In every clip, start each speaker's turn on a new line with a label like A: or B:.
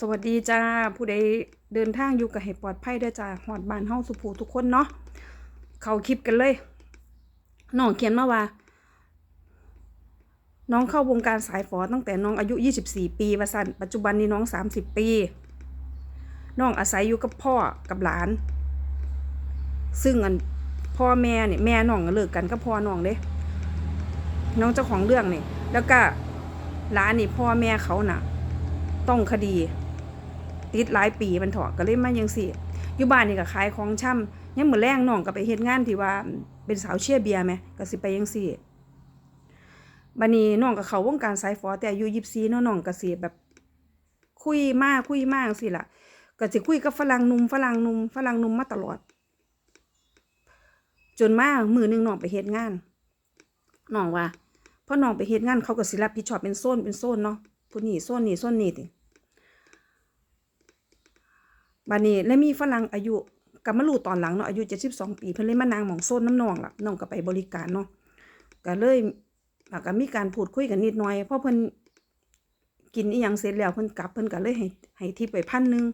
A: สวัสดีจ้า ผู้ใดเดินทางอยู่กับให้ปลอดภัยด้อจ้าหอดบานเฮาสุภูทุกคนเนาะเข้าคลิปกันเลยน้องเขียนมาว่า น้องเข้าวงการสายฝอตั้งแต่น้องอายุ 24 ปีวาสั่นปัจจุบันนี้น้อง 30 ปี น้องอาศัยอยู่กับพ่อกับหลาน ซึ่งอันพ่อแม่เนี่ยแม่น้องเลิกกันกับพ่อน้องเด้น้องเจ้าของเรื่องนี่แล้วก็หลานนี่พ่อแม่เขาน่ะ ต้องคดี ติดหลายปีมันถอะก็เลยมายังสี่อยู่บ้านนี่ก็ขายของช่ำยังมือแรงน้องก็ไปเฮ็ดงานที่ว่าเป็นสาวเชียร์เบียร์ไหมก็สิไปยังสี่บัดนี้น้องก็เขาวงการสายฟอแต่อายุยิบซีเนาะน้องก็สิแบบคุยมากคุยมากสิล่ะก็สิคุยกับฝรั่งหนุ่มฝรั่งหนุ่มฝรั่งหนุ่มมาตลอด จนมามือหนึงน้องไปเฮ็ดงานน้องว่าพอน้องไปเฮ็ดงานเขาก็สิรับผิดชอบเป็นโซนเป็นโซนเนาะผู้นี้โซนนี้โซนนี้ติ บัดนี้แล้วมีฝรั่งอายุก็มารู้ตอนหลังเนาะอายุ72ปีเพิ่นเลยมานางหมองโซนน้ำนองล่ะน้องก็ไปบริการเนาะก็เลยก็มีการพูดคุยกันนิดหน่อยเพราะเพิ่นกินอีหยังเสร็จแล้วเพิ่นกลับเพิ่นก็เลยให้ให้ทิปไปพันหนึง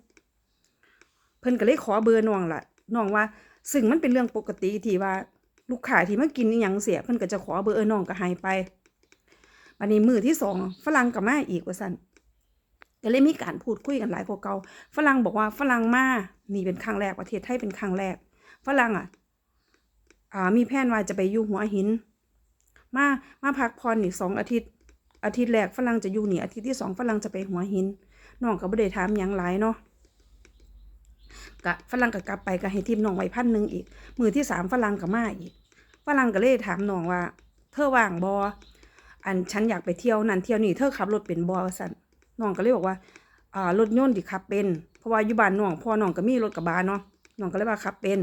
A: เพิ่นก็เลยขอเบอร์น้องล่ะน้องว่า ซึ่งมันเป็นเรื่องปกติที่ว่าลูกค้าที่มากินอีหยังเสียเพิ่นก็จะขอเบอร์น้องก็ให้ไปบัดนี้มือที่สองฝรั่งก็มาอีกว่าซั่น ก็เลยมีการพูดคุยกันหลายกว่าเก่าฝรั่งบอกว่าฝรั่งมานี่เป็นครั้งแรกประเทศไทยเป็นครั้งแรกฝรั่งอะอ่ามีแผนว่าจะไปอยู่หัวหิน มามาพักผ่อนอีกสองอาทิตย์ อาทิตย์แรกฝรั่งจะอยู่นี่อาทิตย์ที่สองฝรั่งจะไปหัวหินน้องก็บ่ได้ถามยังหลายเนาะกะฝรั่งก็กลับไปก็ให้ทิมน้องไว้พันหนึ่งอีก มือที่สามฝรั่งก็มาอีกฝรั่งก็เลยถามน้องว่า เธอว่างบออันฉันอยากไปเที่ยวนั่นเที่ยวนี่เธอขับรถเป็นบอสัน น้องก็เลยบอกว่าอ่ารถยนต์ที่ขับเป็น เพราะว่าอยู่บ้านน้องพ่อน้องก็มีรถกระบะเนาะน้องก็เลยว่าขับเป็น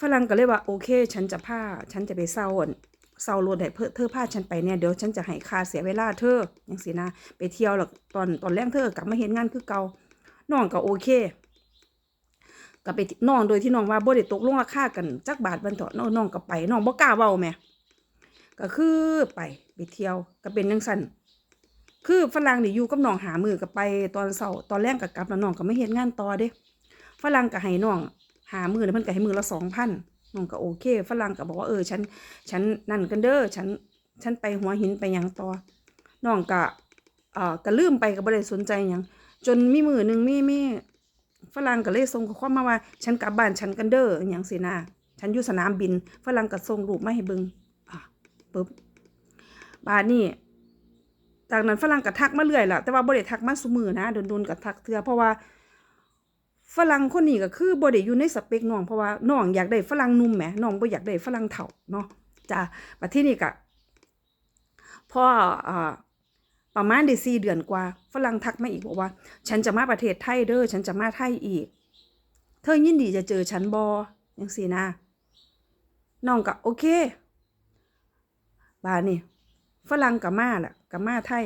A: ฝรั่งก็เลยว่าโอเค ฉันจะพาฉันจะไปเซาอั่นเซารถให้เพื่อเธอพาฉันไปเนี่ยเดี๋ยวฉันจะให้ค่าเสียเวลาเธอจังสินะ ไปเที่ยวแล้วตอนตอนแรกเธอกลับมาเห็นงานคือเก่าน้องก็โอเคก็ไปน้องโดยที่น้องว่าบ่ได้ตกลงราคากันจักบาทบันเถาะน้องน้องก็ไปน้องบ่กล้าเว้าแหมก็คือไปไปเที่ยวก็เป็นจังซั่น คือฝรั่งนี่อยู่กับน้องหามือกับไปตอนเช้าตอนแรกกับกลับแล้วน้องก็ไม่เฮ็ดงานต่อเด้ฝรั่งก็ให้น้องหามือเนี่ยเพิ่นก็ให้มือละสองพันน้องก็โอเคฝรั่งก็บอกว่าเออฉันฉันนั่นกันเด้อฉันฉันไปหัวหินไปยังต่อน้องก็เอ่อก็ลืมไปก็บ่ได้สนใจหยังจนมีมือหนึ่งมีมีฝรั่งก็เลยส่งข้อความมาว่า ฉันกลับบ้านฉันกันเด้ออหยังสินะฉันอยู่สนามบินฝรั่งก็ส่งรูปมาให้เบิงอะปึ๊บบาดนี้ จากนั้นฝรั่งก็ทักมาเรื่อยละแต่ว่าบ่ได้ทักมาซุมือนะโดนๆก็ทักเทื่อเพราะว่าฝรั่งคนนี้ก็คือบ่ได้อยู่ในสเปคน้องเพราะว่าน้องอยากได้ฝรั่งนุ่มแหมน้องบ่อยากได้ฝรั่งเฒ่าเนาะจ้ะบัดทีนี้ก็พออ่าประมาณได้4เดือนกว่าฝรั่งทักมาอีกบอกว่า ฉันจะมาประเทศไทยเด้อฉันจะมาไทยอีก เธอยินดีจะเจอฉันบ่จังซี่นะน้องก็โอเคบานี้ ฝรั่งกับมาแหละกับมาไทย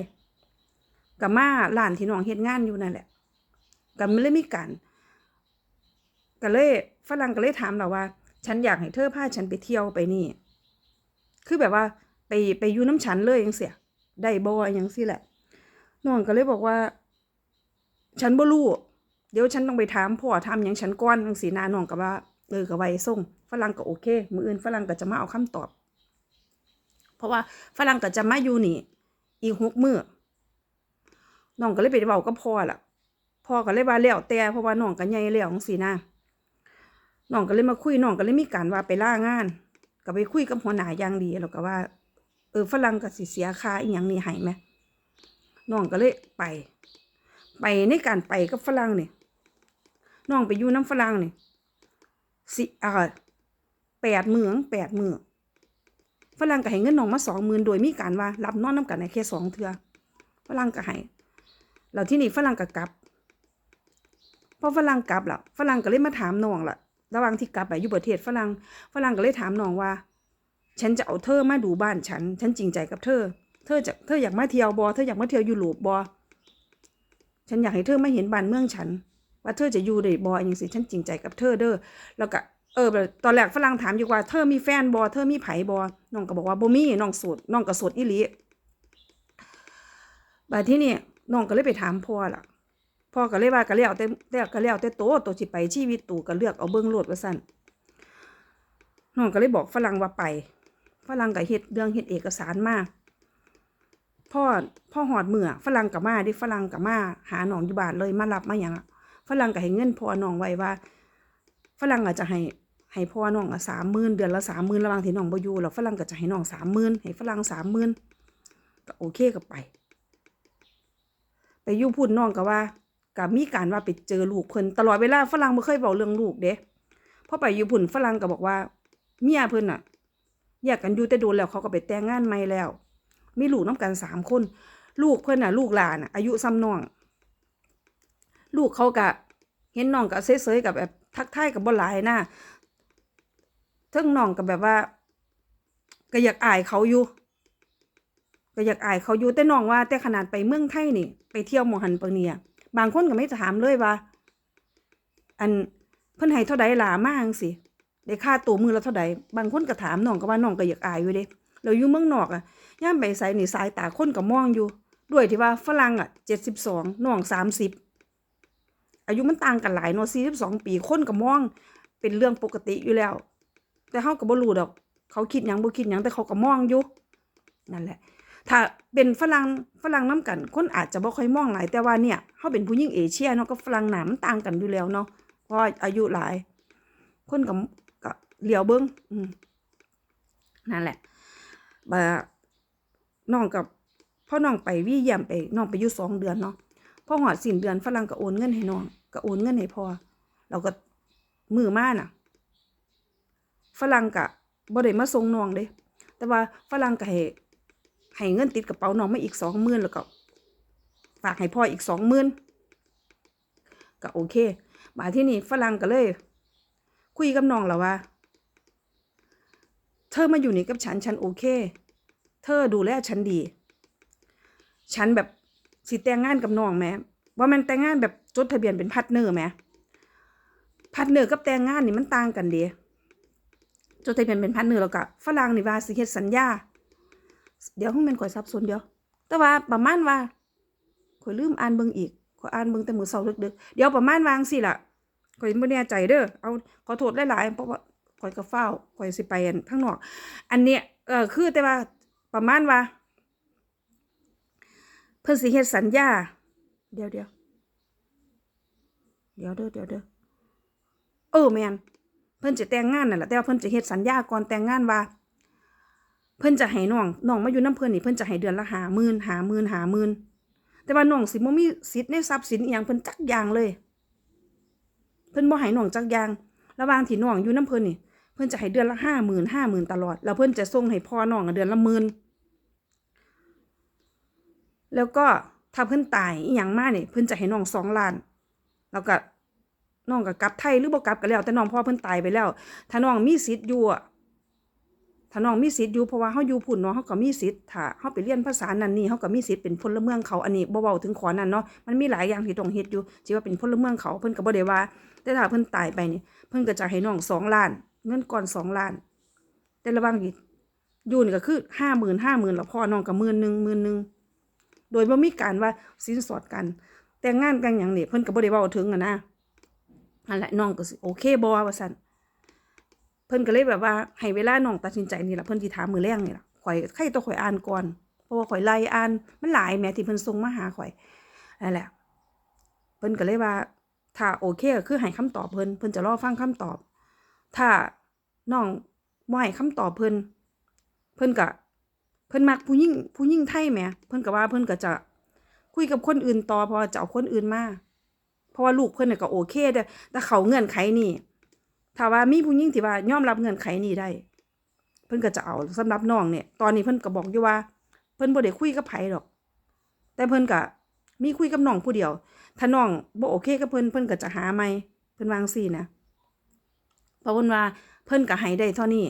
A: กับมาร้านที่น้องเฮ็ดงานอยู่นั่นแหละก็ไม่เลยมีการก็เลยฝรั่งก็เลยถามเราว่า ฉันอยากให้เธอพาฉันไปเที่ยวไปนี่ คือแบบว่าไปไปอยู่น้ำฉันเลยยังเสียได้บ่ยังสิแหละน้องก็เลยบอกว่า ฉันบ่รู้เดี๋ยวฉันต้องไปถามพ่อทำหยังฉันก่อนจังสีนาน้องก็ว่าเออก็ไว้ส่งฝรั่งก็โอเค มืออื่นฝรั่งก็จะมาเอาคำตอบ ราะว่าฝรั่งก็จะมาอยู่นี่ อีกหกมือน้องก็เลยไปเว้ากับพ่อล่ะพ่อก็เลยว่าแล้วแต่เพราะว่าน้องก็ใหญ่แล้วจังซี่นะน้องก็เลยมาคุยน้องก็เลยมีการว่าไปล่างาน ก็ไปคุยกับหัวหน้าอย่างดีแล้วก็ว่า เออฝรั่งก็สิเสียค่าอีหยังนี่ให้ไหมน้องก็เลยไป ไปในการไปกับฝรั่งนี่น้องไปอยู่น้ำฝรั่งเนี่ยสิอ่าแปดเมืองแปดเมือง ฝรั่งก็ให้เงินน้องมาสองหมื่นโดยมีการว่ารับนอนน้ำกันในแค่สองเทือฝรั่งก็ให้แล้วที่นี่ฝรั่งก็กลับพอฝรั่งกลับแล้วฝรั่งก็เลยมาถามน้องล่ะ ระหว่างที่กลับไปอยู่ประเทศฝรั่งฝรั่งก็เลยถามน้องว่า ฉันจะเอาเธอมาดูบ้านฉัน ฉันจริงใจกับเธอ เธอจะเธออยากมาเที่ยวบอเธออยากมาเที่ยวยุโรปบอฉันอยากให้เธอมาเห็นบ้านเมืองฉัน ว่าเธอจะอยู่ได้บออย่างสิฉันจริงใจกับเธอเด้อแล้วก็ เออแบบตอนแรกฝรั่งถามอยู่ว่าเธอมีแฟนบอเธอมีไผบอน้องก็บอกว่าบ่มีน้องโสดน้องก็โสดอีหลีบัดที่นี่น้องก็เลยไปถามพ่อล่ะพ่อก็เลยว่าก็แล้วแต่แต่ก็แล้วแต่โตโตสิไปชีวิตตูก็เลือกเอาเบิ่งโลดว่าซั่นน้องก็เลยบอกฝรั่งว่าไปฝรั่งก็เฮ็ดเรื่องเฮ็ดเอกสารมาพ่อพ่อหอดเมื่อฝรั่งก็มาดิฝรั่งก็มาหาหนองอยู่บ้านเลยมารับมาหยังอะฝรั่งก็ให้เงินพ่อน้องไว้ว่าฝรั่งอาจจะให้ ให้พ่อน้องอะสามหมื่นเดือนละสามหมื่นระหว่างที่น้องบ่อยู่แล้วฝรั่งก็จะให้น้องสามหมื่นให้ฝรั่งสามหมื่นก็โอเคก็ไป ไปยู่พูดน้องก็ว่าก็มีการว่าไปเจอลูกเพิ่นตลอดเวลาฝรั่งบ่เคยเว้าเรื่องลูกเด้พอไปอยู่พุ่นฝรั่งก็บอกว่าเมียเพิ่นน่ะแยกกันอยู่แต่โดนแล้วเขาก็ไปแต่งงานใหม่แล้ว มีลูกน้ำกันสามคน ลูกเพิ่นน่ะ ลูกหลานน่ะอายุซ้ำน้อง ลูกเขาก็เห็นน้องก็เฉยๆกับแบบทักทายกับบ่หลายนะเทิงน้องก็แบบว่า ก็อยากอายเขาอยู่ก็อยากอายเขาอยู่แต่น้องว่า แต่ขนาดไปเมืองไทยนี่ ไปเที่ยวมอหันปะเนี่ยบางคนก็ไม่ถามเลยว่า อันเพิ่นให้เท่าใดล่ะมาจังสิได้ค่าตัวมือละเท่าใดบางคนก็ถามน้องก็ว่าน้องก็อยากอายอยู่เด้แล้วอยู่เมืองนอกอะย่ามไปไสนี่สายตาคนก็มองอยู่ ด้วยที่ว่าฝรั่งอะ72น้อง30อายุมันต่างกันหลายเนาะ42ปีคนก็มอง เป็นเรื่องปกติอยู่แล้ว แต่เฮาก็บ่รู้ดอก เขาคิดหยังบ่คิดหยังแต่เขาก็มองอยู่นั่นแหละ ถ้าเป็นฝรั่งฝรั่งน้ำกัน คนอาจจะบ่ค่อยมองหลายแต่ว่าเนี่ยเฮาเป็นผู้หญิงเอเชียเนาะก็ฝรั่งหนามันต่างกันอยู่แล้วเนาะเพราะอายุหลาย คนก็ก็เหลียวเบิ่งอืมนั่นแหละบ่าน้องกับพ่อน้องไปวี่เยี่ยมไปน้องไปอยู่สองเดือนเนาะพ่อหอดสิ้นเดือนฝรั่งก็โอนเงินให้น้องก็โอนเงินให้พ่อเราก็มือมาน่ะ ฝรั่งก็บ่ได้มาส่งน้องเด้แต่ว่าฝรั่งก็ให้ให้เงินติดกระเป๋าน้องมาอีกสองหมื่นแล้วก็ฝากให้พ่ออีกสองหมื่นก็โอเคบาที่นี่ฝรั่งก็เลย คุยกับน้องแล้วว่า เธอมาอยู่นี่กับฉันฉันโอเค เธอดูแลฉันดี ฉันแบบสิแต่งงานกับน้องแหม้ว่ามันแต่งงานแบบจดทะเบียนเป็นพาร์ทเนอร์แหมพาร์ทเนอร์กับแต่งงานนี่มันต่างกันเดี จดทะเบียนเป็นพันหนึ่งแล้วก็ฝรั่งนี่ว่าสิเฮ็ดสัญญา เดี๋ยวห้องแม่นข่อยสับสนเดี๋ยว แต่ว่าประมาณว่าข่อยลืมอ่านเบิ่งอีกข่อยอ่านเบิ่งแต่มือเช้าดึกๆเดี๋ยวประมาณวางสิล่ะข่อยบ่แน่ใจเด้อเอาขอโทษหลายๆเพราะว่าข่อยก็ฟ้าข่อยสิไปนข้างนอก อันเนี้ยเออคือแต่ว่าประมาณว่า เพิ่นสิเฮ็ดสัญญา เดี๋ยวเดี๋ยวเดี๋ยวเด้อเดี๋ยวเด้อเออแม่น พิ่นจะแต่งงานนั่นแหละแต่ว่าเพิ่นจะเฮ็ดสัญญาก่อนแต่งงานว่า เพิ่นจะให้น้องน้องมาอยู่น้ำเพิ่นนี่เพิ่นจะให้เดือนละหาหมื่นหาหมื่นหาหมื่นแต่ว่าน้องสิบ่มีสิทธิ์ในทรัพย์สินอีหยังเพิ่นจักอย่างเลย เพิ่นบ่ให้น้องจักอย่าง ระหว่างที่น้องอยู่น้ำเพิ่นนี่เพิ่นจะให้เดือนละห้าหมื่นห้าหมื่นตลอด แล้วเพิ่นจะส่งให้พ่อน้องเดือนละหมื่นแล้วก็ถ้าเพิ่นตายอีหยังมานี่เพิ่นจะให้น้องสองล้าน แล้วก็ น้องก็กลับไทยหรือบ่กลับก็แล้ว แต่น้องพ่อเพิ่นตายไปแล้ว ถ้าน้องมีสิทธิ์อยู่อะถ้าน้องมีสิทธิ์อยู่เพราะว่าเฮาอยู่พุ่นเนาะเฮาก็มีสิทธิ์ถ้าเฮาไปเรียนภาษานั้นนี่เฮาก็มีสิทธิ์เป็นพลเมืองเขาอันนี้บ่เว้าถึงขอนั้นเนาะมันมีหลายอย่างที่ต้องเฮ็ดอยู่สิว่าเป็นพลเมืองเขาเพิ่นก็บ่ได้ว่า แต่ถ้าเพิ่นตายไปนี่เพิ่นก็จะให้น้อง2ล้าน เงินก่อน2ล้าน แต่ระว่างที่อยู่นี่ก็คือ50,000 50,000แล้วพ่อน้องก็หมื่นหนึงหมื่นหนึงโดยบ่มีการว่าสินสอดกัน แต่งงานกันหยังนี่เพิ่นก็บ่ได้เว้าถึงอะนะ นั่นแหละน้องก็สิโอเคบ่ว่าซั่นเพิ่นก็เลยแบบว่าให้เวลาน้องตัดสินใจนี่ละเพิ่นสิถามมือแรงนี่ล่ะข่อยใครตัวข่อยอ่านก่อน เพราะว่าข่อยไล่อ่านมันหลายแม้ที่เพิ่นส่งมาหาข่อยนั่นแหละเพิ่นก็เลยว่า ถ้าโอเคก็คือให้คำตอบเพิ่นเพิ่นจะรอฟังคำตอบ ถ้าน้องบ่ให้คำตอบเพิ่นเพิ่นก็เพิ่นมักผู้หญิงผู้หญิงไทยแหมเพิ่นก็ว่าเพิ่นก็จะคุยกับคนอื่นต่อพราะว่าจะเอาคนอื่นมา เพราะว่าลูกเพิ่นน่ะก็โอเคเด้อแต่เขาเงื่อนไขนี่ถ้าว่ามีผู้หญิงที่ว่ายอมรับเงื่อนไขนี้ได้ เพิ่นก็จะเอาสำหรับน้องเนี่ย ตอนนี้เพิ่นก็บอกอยู่ว่า เพิ่นบ่ได้คุยกับไผดอก แต่เพิ่นก็มีคุยกับน้องผู้เดียว ถ้าน้องบ่โอเคกับเพิ่นเพิ่นก็จะหาใหม่เพิ่นวางซี่นะเพราะเพิ่นว่าเพิ่นก็ให้ได้เท่านี้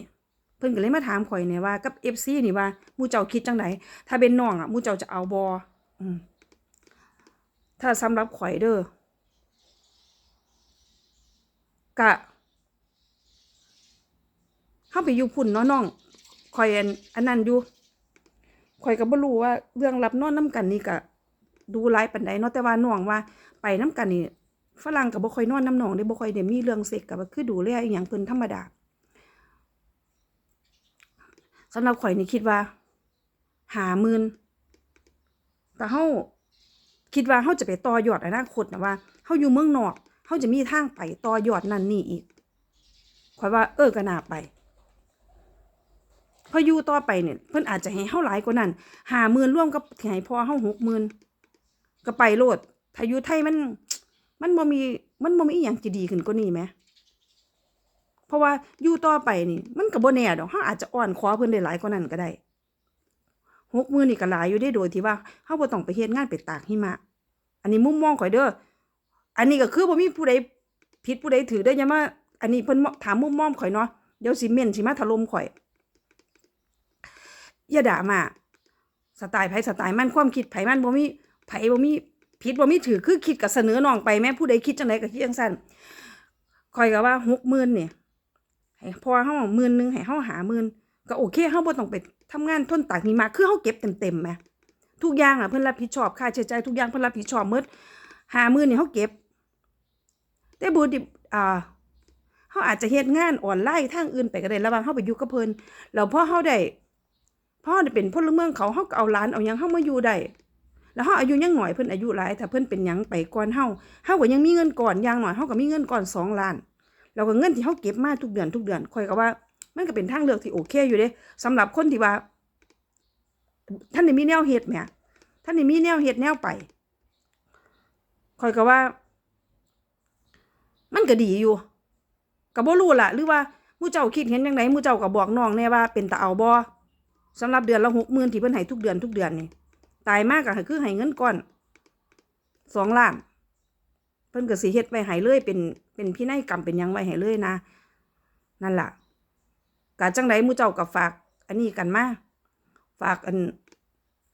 A: เพิ่นก็เลยมาถามข่อยเนี่ยว่ากับ FC นี่ว่ามู่เจ้าคิดจังไดถ้าเป็นน้องอะมู่เจ้าจะเอาบ่อืมถ้าสำหรับข่อยเด้อ กะเข้าไปอยู่พุ่นเนาะน้องคอยอันนั้นอยู่คอยก็บ่รู้ว่าเรื่องรับนอนน้ำกันนี่กะดูหลายปานใดเนาะแต่ว่าน้องว่า ไปนํกันนี่ฝรั่งก็บ่ค่อยนอนน้ำน้องเด้บ่คอยได้มีเรื่องเซ็กก็คือดูแลอีหยังเพิ่นธรรมดาสำหรับข่อยนี่คิดว่า หาหมื่นแต่เฮาคิดว่าเฮาจะไปต่อยอดอนาคตนะว่าเฮาอยู่เมืองนอก เฮาจะมีทางไปต่อยอดนั่นนี่อีกข่อยว่า เออก็น่าไปพออยู่ต่อไปเนี่ยเพิ่นอาจจะให้เฮาหลายกว่านั้นหาหมื่นร่วมกับที่ให้พอเฮาหกหมื่นก็ไปโลดถ้าอยู่ไทยมัน มันบ่มีมันบ่มีอีหยังจะดีขึ้นกว่านี้แหมเพราะว่าอยู่ต่อไปนี่ มันก็บ่แน่ดอกเฮาอาจจะอ่อนขอเพิ่นได้หลายกว่านั้นก็ได้หกหมื่นนี่ก็หลายอยู่ได้โดยที่ว่าเฮาบ่ต้องไปเฮ็ดงานไปตากหิมะ อันนี้มุมมองข่อยเด้อ อันนี้ก็คือบ่มีผู้ใดผิดผู้ใดถือได้ย่ามาอันนี้เพิ่นถามมุมมองข่อยเนาะเดี๋ยวสิเม่นสิมาถล่มข่อยอย่าด่ามาสไตล์ไผสไตล์มันความคิดไผมันบ่มีไผบ่มีผิดบ่มีถือคือคิดก็เสนอน้องไปแม่ผู้ใดคิดจังไดก็คิดจังซั่นข่อยก็ว่า60,000เนี่ยให้พอเฮาหมื่นหนึงให้เฮาหาหมื่นก็โอเคเฮาบ่ต้องไปทำงานทนตากหิมะคือเฮาเก็บเต็มๆแหมทุกอย่างอะเพิ่นรับผิดชอบค่าใช้จ่ายทุกอย่างเพิ่นรับผิดชอบหมดหามือนี่เขาเก็บ แต่บูดิอ่าเขาอาจจะเฮ็ดงานออนไลน์ทางอื่นไปก็ได้ระว่างเขาไปอยู่กับเพิ่นแล้วพอเขาได้พ่อเป็นพลเมืองเขาเขาก็เอาหลานเอายังเขามาอยู่ได้แล้วเขาอายุยังหน่อยเพิ่นอายุหลายถ้าเพิ่นเป็นยังไปก่อนเฮาเฮาก็ยังมีเงินก่อนย่างหน่อยเฮาก็มีเงินก่อนสองล้านแล้วก็เงินที่เฮาเก็บมาทุกเดือนทุกเดือนคอยก็ว่า มันก็เป็นทางเลือกที่โอเคอยู่เด้สำหรับคนที่ว่า ท่านได้มีแนวเฮ็ดแหมท่านได้มีแนวเฮ็ดแนวไปคอยก็ว่า มันก็ดีอยู่ก็บ่รู้ล่ะ หรือว่ามู่เจ้าคิดเห็นจังไดหมู่เจ้าก็บอกน้องแน่ว่าเป็นตาเอาบ่สำหรับเดือนละ60,000ที่เพิ่นให้ทุกเดือนทุกเดือนนี่ตายมากก็คือให้เงินก่อน2ล้านเพิ่นก็สิเฮ็ดไว้ให้เลยเป็นเป็นพินัยกรรมเป็นยังไว้ให้เลยนะ นั่นล่ะกะจังไดมู่เจ้าก็ฝาก อันนี้กันมาฝากอัน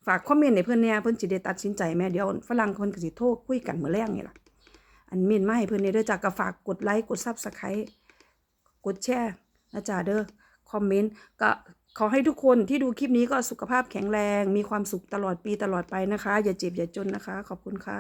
A: ฝากคอมเมนต์ให้เพิ่นเนี่ยเพิ่นสิได้ตัดสินใจแม่เดี๋ยวฝรั่งเพิ่นก็สิโทรคุยกันมื้อแรงนี่ล่ะ อันเมนมาให้เพื่อนเด้อจากก็ฝากกดไลค์กดซับสไครต์กดแชร์นะจ๊ะเด้อคอมเมนต์ก็ขอให้ทุกคนที่ดูคลิปนี้ก็สุขภาพแข็งแรง มีความสุขตลอดปีตลอดไปนะคะ อย่าเจ็บอย่าจนนะคะ ขอบคุณค่ะ